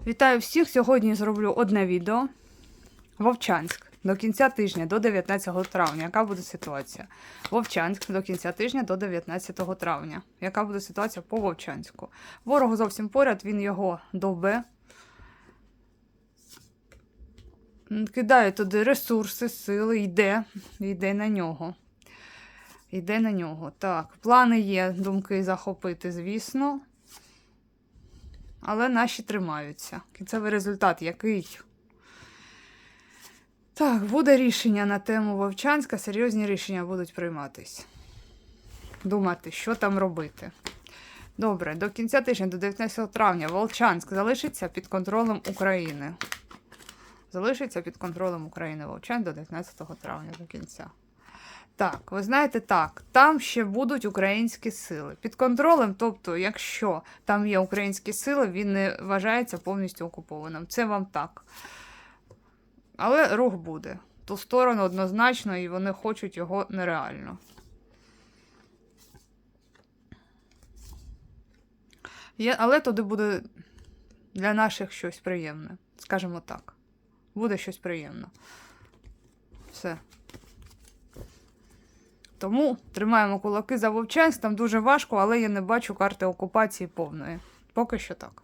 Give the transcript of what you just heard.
Вітаю всіх! Сьогодні зроблю одне відео. Вовчанськ до кінця тижня до 19 травня. Яка буде ситуація? Вовчанськ до кінця тижня до 19 травня. Яка буде ситуація по Вовчанську? Ворог зовсім поряд, він його довбе. Кидає туди ресурси, сили, йде, йде на нього. Йде на нього. Так, плани є, думки захопити, звісно. Але наші тримаються. Кінцевий результат який? Так, буде рішення на тему Вовчанська. Серйозні рішення будуть прийматись. Думати, що там робити. Добре, до кінця тижня, до 19 травня, Волчанськ залишиться під контролем України. Залишиться під контролем України Волчанськ до 19 травня до кінця. Так, ви знаєте, так, там ще будуть українські сили. Під контролем, тобто, якщо там є українські сили, він не вважається повністю окупованим. Це вам так. Але рух буде. Ту сторону однозначно, і вони хочуть його нереально. Є, але туди буде для наших щось приємне. Скажімо так. Буде щось приємне. Все. Тому тримаємо кулаки за Вовчанськ, там дуже важко, але я не бачу карти окупації повної. Поки що так.